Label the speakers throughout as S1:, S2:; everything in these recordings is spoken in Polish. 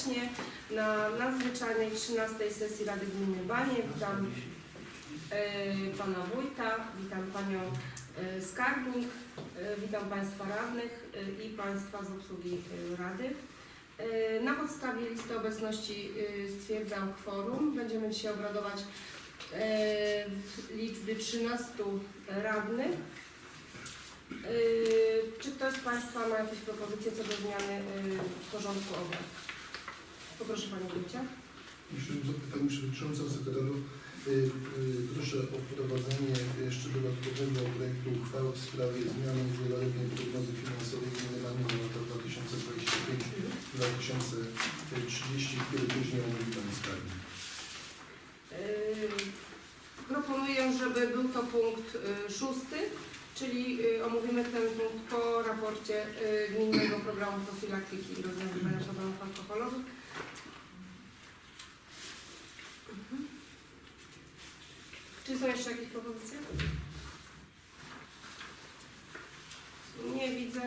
S1: Serdecznie na nadzwyczajnej 13 sesji Rady Gminy Banie. Witam e, Pana Wójta, witam Panią e, Skarbnik, e, witam Państwa radnych e, i Państwa z obsługi e, Rady. E, Na podstawie listy obecności e, stwierdzam kworum. Będziemy dzisiaj obradować liczbie 13 radnych. Czy ktoś z Państwa ma jakieś propozycje co do zmiany yy, porządku obrad? Poproszę Panie Wójcie.
S2: Jeśli Pani Przewodnicząca, Sekretarzu, y, y, proszę o wprowadzenie jeszcze dodatkowego projektu uchwały w sprawie zmiany wieloletniej prognozy finansowej Rany na lata 2025-2030, który później omówi Pani Skarbnik.
S1: Yy, Proponuję, żeby był to punkt yy, szósty, czyli yy, omówimy ten punkt po raporcie yy, Gminnego Programu Profilaktyki i Rozwiązywania Problemów Alkoholowych. Mhm. Czy są jeszcze jakieś propozycje? Nie widzę.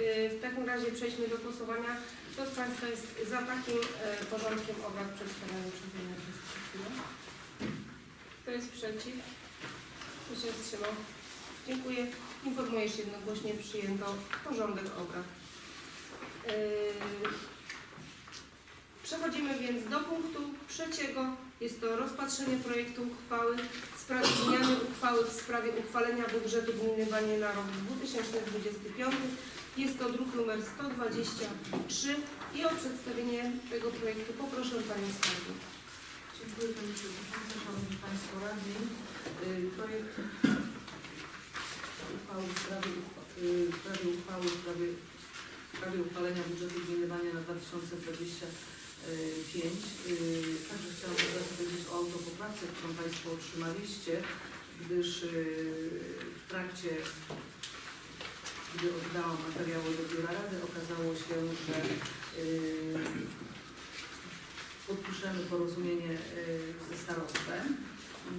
S1: Y, W takim razie przejdźmy do głosowania. Kto z Państwa jest za takim e, porządkiem obrad przedstawionym przez mnie przez chwilę? Kto jest przeciw? Kto się wstrzymał? Dziękuję. Informuję się jednogłośnie przyjęto porządek obrad. Y, Przechodzimy więc do punktu trzeciego. Jest to rozpatrzenie projektu uchwały w sprawie zmiany uchwały w sprawie uchwalenia budżetu gminy Banie na rok 2025. Jest to druk numer 123 i o przedstawienie tego projektu poproszę Panią Skarbnik.
S3: Dziękuję Pani Przewodnicząca, Szanowni Państwo Radni. Y, Projekt uchwały w sprawie, uchwa- y, w sprawie uchwały w sprawie, w sprawie uchwalenia budżetu gminy na 2025. Y, Także chciałam od razu powiedzieć o autopoprawce, którą Państwo otrzymaliście, gdyż y, w trakcie gdy oddałam materiały do Biura Rady, okazało się, że y, podpiszemy porozumienie ze starostwem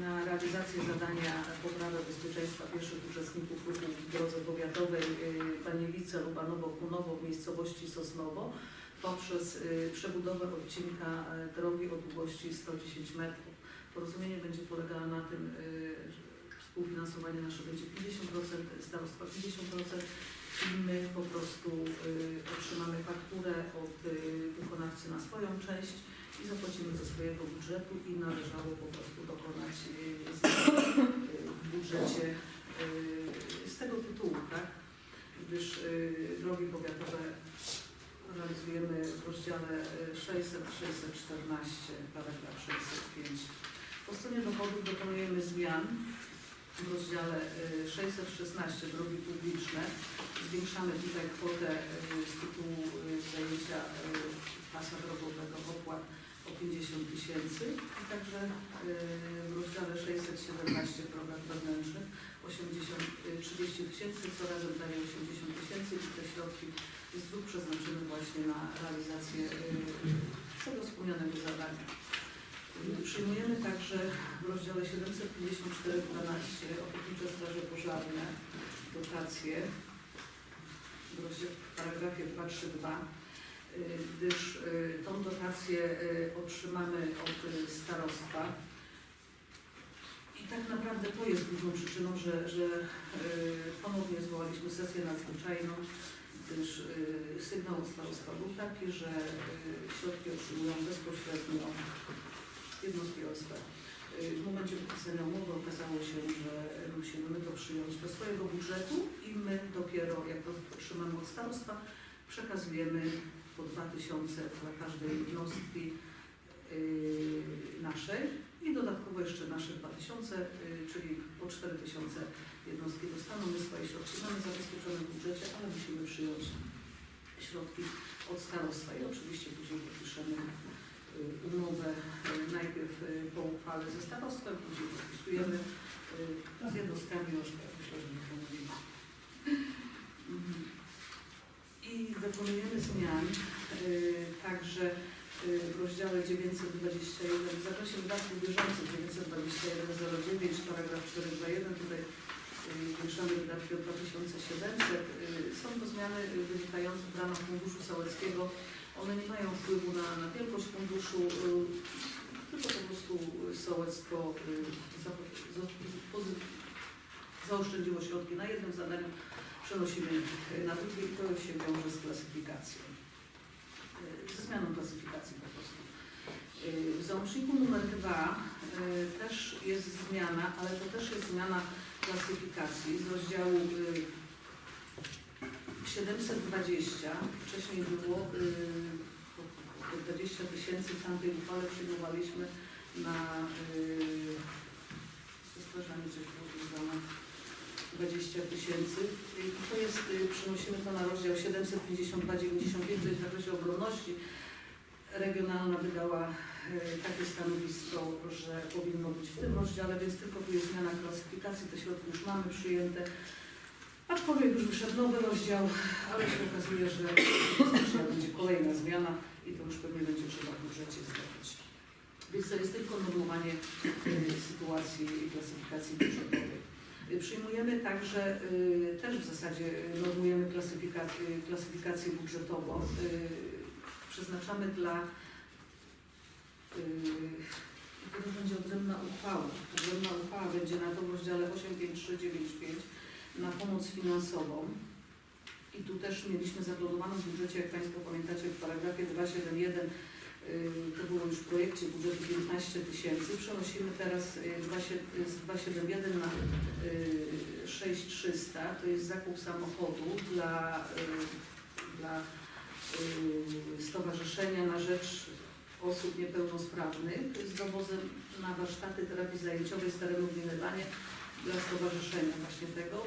S3: na realizację zadania poprawy bezpieczeństwa pieszych uczestników ruchu w drodze powiatowej y, Baniewice, Lubanowo, Kunowo w miejscowości Sosnowo poprzez y, przebudowę odcinka y, drogi o długości 110 metrów. Porozumienie będzie polegało na tym, współfinansowanie nasze będzie 50%, starostwa 50%, i my po prostu otrzymamy fakturę od wykonawcy na swoją część i zapłacimy ze swojego budżetu i należało po prostu dokonać y, y, w budżecie y, z tego tytułu, tak? Gdyż drogi powiatowe realizujemy w rozdziale y, 600, 614, paragraf 605. Po stronie dochodów dokonujemy zmian w rozdziale y, 616 drogi publiczne. Zwiększamy tutaj kwotę z tytułu zajęcia pasa drogowego opłat o 50 tysięcy i także y, w rozdziale 617 program wewnętrznych 80, y, 30 tysięcy, co razem daje 80 tysięcy i te środki z dwóch przeznaczymy właśnie na realizację y, tego wspomnianego zadania. Y, Przyjmujemy także w rozdziale 754.12 Ochotnicze Straże Pożarne dotacje w paragrafie 232 y, gdyż y, tą dotację y, otrzymamy od y, starostwa. I tak naprawdę to jest główną przyczyną, że, że y, ponownie zwołaliśmy sesję nadzwyczajną, gdyż y, sygnał od starostwa był taki, że y, środki otrzymują bezpośrednio jednostki OSP. Y, W momencie podpisania umowy okazało się, że musimy my to przyjąć do swojego budżetu i my dopiero, jak to otrzymamy od starostwa, przekazujemy po 2000 dla każdej jednostki yy, naszej i dodatkowo jeszcze nasze 2000, yy, czyli po 4000 jednostki dostaną. My swoje środki mamy zabezpieczone w budżecie, ale musimy przyjąć środki od starostwa i oczywiście później podpiszemy yy, umowę najpierw po uchwale ze starostwem, później podpisujemy z jednostkami. Myślę, że nie. I dokonujemy zmian y, także y, w rozdziale 921 w zakresie wydatków bieżących 921.09 paragraf 421 tutaj y, zwiększamy wydatki o 2700. Y, Są to zmiany wynikające w ramach Funduszu Sołeckiego. One nie mają wpływu na, na wielkość funduszu, tylko po prostu sołectwo zaoszczędziło środki na jednym zadaniu, przenosimy y, na drugie i to się wiąże z klasyfikacją. Y, Ze zmianą klasyfikacji po prostu. Y, W załączniku numer dwa y, też jest zmiana, ale to też jest zmiana klasyfikacji z rozdziału y, 720. Wcześniej było y, po 20 tysięcy, w tamtej uchwale przyjmowaliśmy na ze coś było 20 tysięcy. To jest, y, przenosimy to na rozdział 752,95, to jest w zakresie obronności. Regionalna wydała y, takie stanowisko, że powinno być w tym rozdziale, więc tylko tu jest zmiana klasyfikacji, te środki już mamy przyjęte. Aczkolwiek już wyszedł nowy rozdział, ale się okazuje, że będzie kolejna zmiana i to już pewnie będzie trzeba w budżecie zrobić. Więc to jest tylko normowanie y, sytuacji i klasyfikacji budżetowej. Y, Przyjmujemy także, y, też w zasadzie y, normujemy klasyfikację, klasyfikację budżetową. Y, Przeznaczamy dla y, to będzie odrębna uchwała. Odrębna uchwała będzie na to w rozdziale 85395 na pomoc finansową. I tu też mieliśmy zaplanowaną w budżecie, jak Państwo pamiętacie, w paragrafie 271, y, to było już w projekcie budżetu 15 tysięcy. Przenosimy teraz y, 27 z 271 na y, 6300. To jest zakup samochodu dla, y, dla y, Stowarzyszenia na Rzecz Osób Niepełnosprawnych z dowozem na warsztaty terapii zajęciowej z terenu gminy dla stowarzyszenia właśnie tego.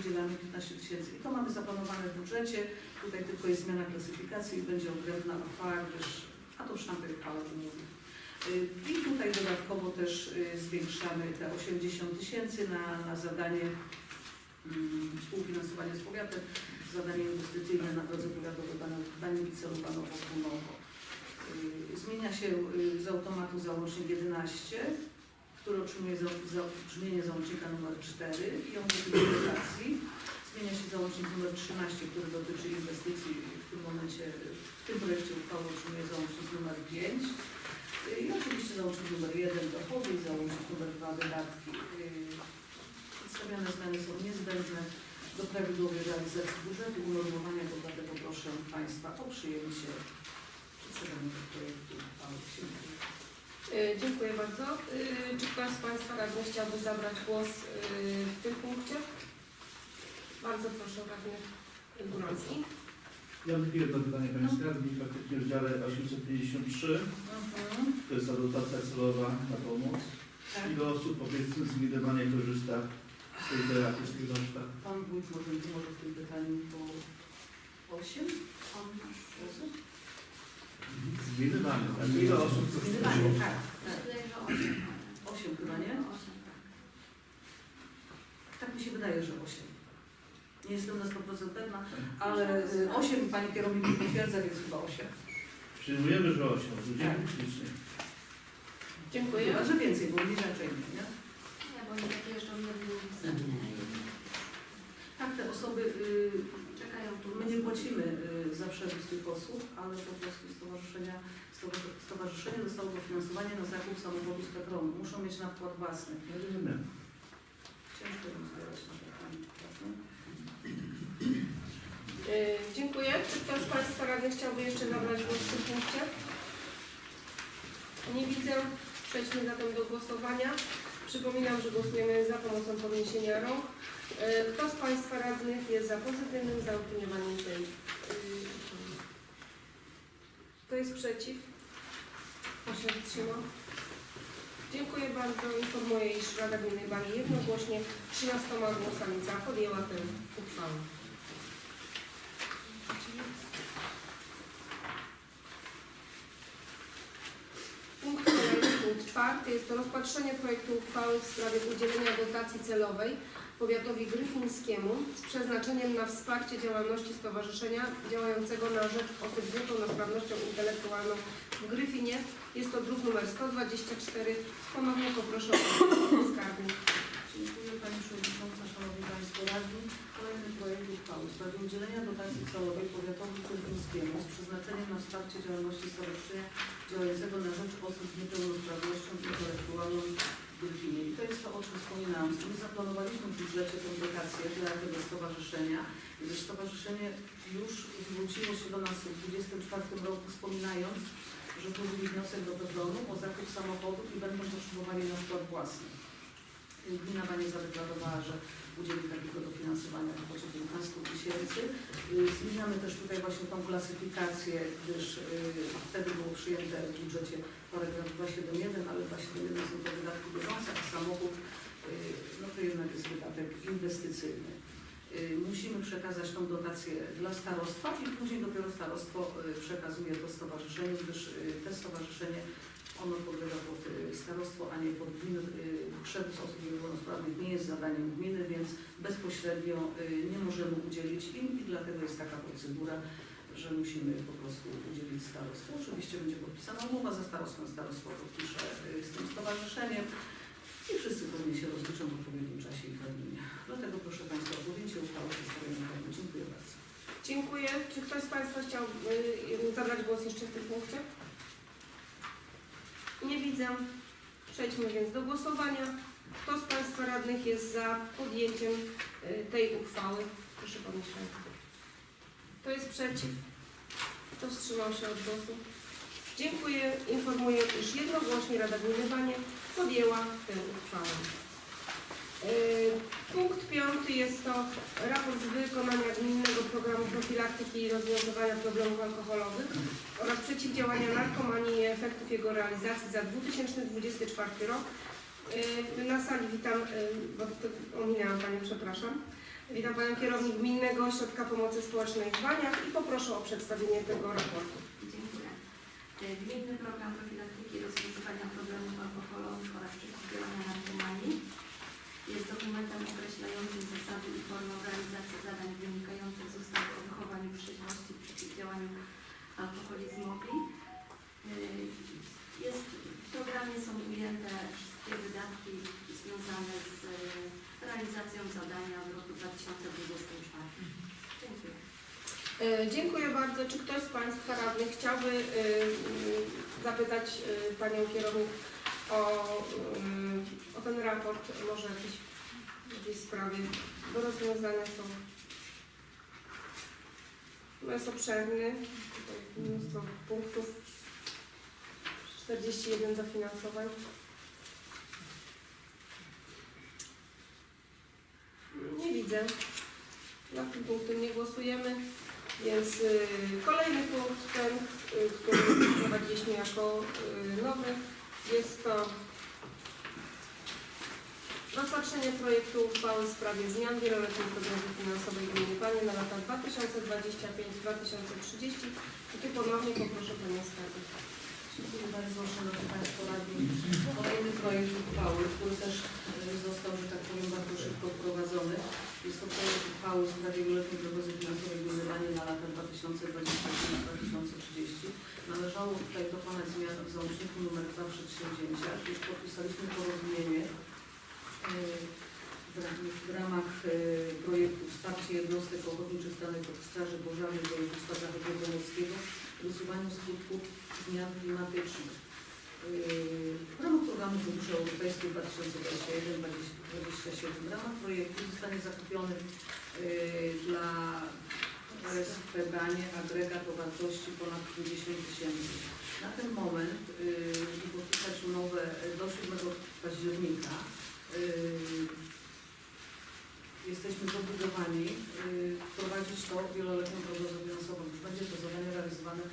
S3: Udzielamy 15 tysięcy i to mamy zaplanowane w budżecie. Tutaj tylko jest zmiana klasyfikacji i będzie odrębna uchwała, gdyż, a to już to mówi. Y, I tutaj dodatkowo też y, zwiększamy te 80 tysięcy na, na zadanie mm, współfinansowanie z powiatem, zadanie inwestycyjne na drodze powiatowej Banice Lubanowo Kunowo. Y, Zmienia się z automatu załącznik 11, który otrzymuje brzmienie załącznika numer 4 i on dotyczy. Zmienia się załącznik numer 13, który dotyczy inwestycji. W tym momencie, w tym projekcie uchwały otrzymuje załącznik numer 5. Y, I oczywiście załącznik numer 1 dochody i załącznik numer 2 wydatki. Y, Przedstawiane zmiany są niezbędne do prawidłowej realizacji budżetu, unormowania, to dlatego proszę Państwa o przyjęcie przedstawionego projektu uchwały. Dziękuję.
S1: Y, Dziękuję bardzo. Y, Czy ktoś z Państwa radnych chciałby zabrać głos w tym punkcie? Bardzo proszę, radny Góralski.
S4: Ja bym jedno pytanie, Pani no. Skarbnik, faktycznie w dziale 853, to jest ta dotacja celowa na pomoc.
S3: Tak.
S4: Ile osób, powiedzmy, z zdecydowanie korzysta z tej terapii, z tych warsztatów?
S3: Pan Wójt może, może w tym pytaniu po 8 Pan
S4: tak? osób? Zdecydowanie, tak? Ile osób korzysta?
S3: Zdecydowanie, tak. tak. Osiem chyba, nie? 8. Nie jestem na 100% pewna, ale 8 Pani kierownik nie potwierdza, więc chyba 8.
S4: Przyjmujemy, że 8, dziękuję ślicznie.
S1: Dziękuję.
S3: Chyba, że więcej, bo nie raczej nie, nie?
S5: Nie, bo oni takie jeszcze nie
S3: Tak, te osoby, y,
S5: czekają tu.
S3: my nie płacimy y, za przewóz tych osób, ale po prostu stowarzyszenia, stowarzy- stowarzyszenie dostało dofinansowanie na zakup samochodu z Petronu. Muszą mieć na wkład własny.
S4: Ja rozumiem.
S3: Ciężko ją zbierać na pytanie, prawda?
S1: Y, Dziękuję. Czy ktoś z Państwa radnych chciałby jeszcze zabrać głos w tym punkcie? Nie widzę. Przejdźmy zatem do głosowania. Przypominam, że głosujemy za pomocą podniesienia rąk. Y, Kto z Państwa radnych jest za pozytywnym zaopiniowaniem tej y, Kto jest przeciw? Kto się wstrzymał? Dziękuję bardzo. Informuję, iż Rada Gminy Bali jednogłośnie 13 głosami za podjęła tę uchwałę. Punkt kolejny, jest to rozpatrzenie projektu uchwały w sprawie udzielenia dotacji celowej powiatowi gryfińskiemu z przeznaczeniem na wsparcie działalności stowarzyszenia działającego na rzecz osób z niepełnosprawnością intelektualną w Gryfinie. Jest to druk numer 124. Ponownie poproszę o skarbnik.
S3: Dziękuję Pani Przewodnicząca, Szanowni Państwo Radni. Kolejny projekt uchwały w sprawie udzielenia dotacji celowej powiatowi kępińskiemu z przeznaczeniem na wsparcie działalności stowarzyszenia działającego na rzecz osób z niepełnosprawnością intelektualną w gminie. I to jest to, o czym wspominałam. My zaplanowaliśmy w budżecie tę dotację dla tego stowarzyszenia, gdyż stowarzyszenie już zwróciło się do nas w 2024 roku wspominając, że złożyli wniosek do Petronu o zakup samochodów i będą potrzebowali na wkład własny. Gmina Banie zadeklarowała, że udzieli takiego dofinansowania w kwocie 15 tysięcy. Y, Zmieniamy też tutaj właśnie tą klasyfikację, gdyż y, wtedy było przyjęte w budżecie paragraf 271, ale 271 są to wydatki bieżące, a samochód y, no to jednak jest wydatek inwestycyjny. Musimy przekazać tą dotację dla starostwa i później dopiero starostwo przekazuje to stowarzyszeniu, gdyż te stowarzyszenie ono podlega pod y, starostwo, a nie pod gminę. Y, Przewóz osób niepełnosprawnych nie jest zadaniem gminy, więc bezpośrednio y, nie możemy udzielić im i dlatego jest taka procedura, że musimy po prostu udzielić starostwu. Oczywiście będzie podpisana umowa ze starostwem, starostwo podpisze y, z tym stowarzyszeniem i wszyscy pewnie się rozliczą w odpowiednim czasie i terminie. Dlatego proszę Państwa o podjęcie uchwały przedstawionej. Dziękuję bardzo.
S1: Dziękuję. Czy ktoś z Państwa chciał y, zabrać głos jeszcze w tym punkcie? Nie widzę. Przejdźmy więc do głosowania. Kto z Państwa radnych jest za podjęciem y, tej uchwały? Proszę podnieść rękę. Kto jest przeciw? Kto wstrzymał się od głosu? Dziękuję. Informuję, iż jednogłośnie Rada Gminy Banie podjęła tę uchwałę. Y, Punkt piąty jest to raport z wykonania gminnego programu profilaktyki i rozwiązywania problemów alkoholowych oraz przeciwdziałania narkomanii i efektów jego realizacji za 2024 rok. Y, Na sali witam, y, bo to ominęłam Panią, przepraszam. Witam Panią Kierownik Gminnego Ośrodka Pomocy Społecznej w Baniach i poproszę o przedstawienie tego raportu.
S5: Dziękuję. Gminny program profilaktyki i rozwiązywania problemów alkoholowych oraz przeciwdziałania narkomanii jest dokumentem określającym zasady i formę realizacji zadań wynikających z ustawy o wychowaniu w trzeźwości i przeciwdziałaniu alkoholizmowi. E, Jest, w programie są ujęte wszystkie wydatki związane z e, realizacją zadania w roku 2024. Dziękuję.
S1: E, Dziękuję bardzo. Czy ktoś z Państwa radnych chciałby zapytać Panią Kierownik o ten raport, może jakieś, jakiejś sprawie do rozwiązania są. No jest obszerny, tutaj mnóstwo punktów, 41 dofinansowań. Nie widzę. Nad tym punktem nie głosujemy, więc y, kolejny punkt, ten, y, który wprowadziliśmy jako y, nowy, jest to rozpatrzenie projektu uchwały w sprawie zmian wieloletniej prognozy finansowej gminy Panie na lata 2025-2030. I tu ponownie poproszę Panią Skarbę.
S3: Dziękuję bardzo, Szanowni Państwo Radni. Kolejny projekt uchwały, który też e, został, że tak powiem, bardzo szybko wprowadzony. Jest to projekt uchwały w sprawie wieloletniej prognozy finansowej gminy Banie na lata 2025-2030. Należało tutaj dokonać zmian w załączniku nr 2 przedsięwzięcia. Już podpisaliśmy porozumienie w ram- w ramach e, projektu Wsparcie jednostek ochotniczych pod Straży Pożarnej Województwa Zachodniopomorskiego w usuwaniu skutków zmian klimatycznych. Yy, W ramach programu Fundusze Europejskie 2021-2027 w ramach projektu zostanie zakupiony yy, dla RSP Banie agregat o wartości ponad 50 tysięcy. Na ten moment, podpisać umowę do 7 października, jesteśmy zobligowani wprowadzić to wieloletnią prognozę finansową. Już będzie to zadanie realizowane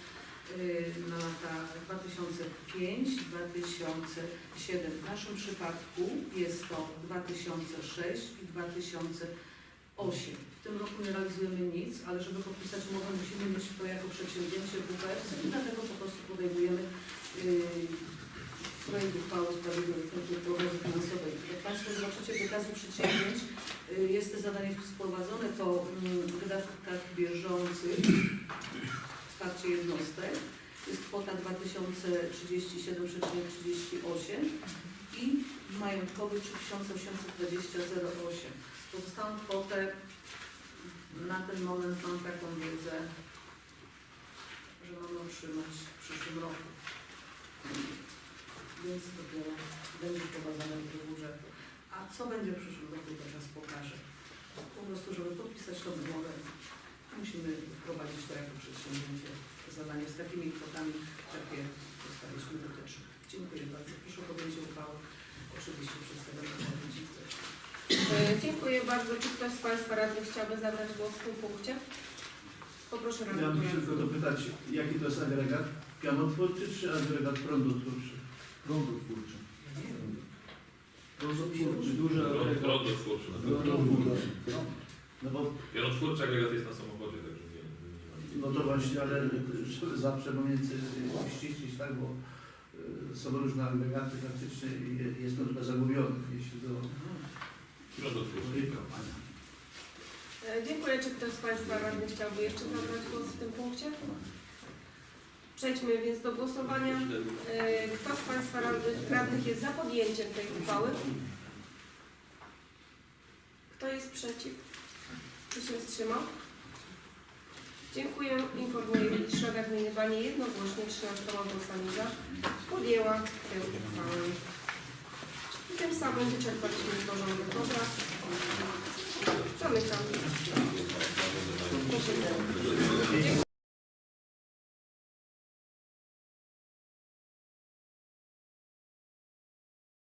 S3: yy, na lata 2005-2007. W naszym przypadku jest to 2006 i 2008. W tym roku nie realizujemy nic, ale żeby podpisać umowę musimy mieć to jako przedsięwzięcie WPS i dlatego po prostu podejmujemy yy, projekt uchwały w sprawie wieloletniej prognozy finansowej. Jak Państwo zobaczycie w wykazie przedsięwzięć, y, jest to zadanie wprowadzone, to mm, w wydatkach bieżących wsparcie jednostek jest kwota 2037,38 i majątkowy 3820,08. Pozostałą kwotę na ten moment mam taką wiedzę, że mamy otrzymać w przyszłym roku. Więc dopiero będzie wprowadzane do budżetu. A co będzie w przyszłym roku, to czas pokaże. Po prostu, żeby podpisać tą umowę, musimy wprowadzić to jako przedsięwzięcie, zadanie z takimi kwotami, jakie dostaliśmy dotychczas. Dziękuję bardzo. Proszę o podjęcie uchwały. Oczywiście widzimy.
S1: E, Dziękuję bardzo. Czy ktoś z Państwa radnych chciałby zabrać głos w tym punkcie? Poproszę
S4: Ja bym się
S1: radnych.
S4: tylko dopytać, jaki to jest agregat? Pianotwórczy czy agregat prądotwórczy?
S2: Prądotwórczy.
S4: Prądotwórczy, duży agregat.
S6: Prądotwórczy.
S2: Prądotwórczy.
S4: No bo
S6: Pianotwórczy agregat jest na samochodzie, także.
S4: No to właśnie, ale żeby zawsze pomiędzy ściślić, tak, bo y, są różne agregaty faktycznie i je- jest to trochę zagubione, jeśli do kopania.
S1: E, Dziękuję. Czy ktoś z Państwa radnych chciałby jeszcze zabrać głos w tym punkcie? Przejdźmy więc do głosowania. E, Kto z Państwa radnych, radnych jest za podjęciem tej uchwały? Kto jest przeciw? Kto się wstrzymał? Dziękuję. Informuję iż Rada Gminy Banie jednogłośnie 13 głosami za podjęła tę uchwałę. I tym samym wyczerpaliśmy porządek obrad. Zamykam. Dziękuję.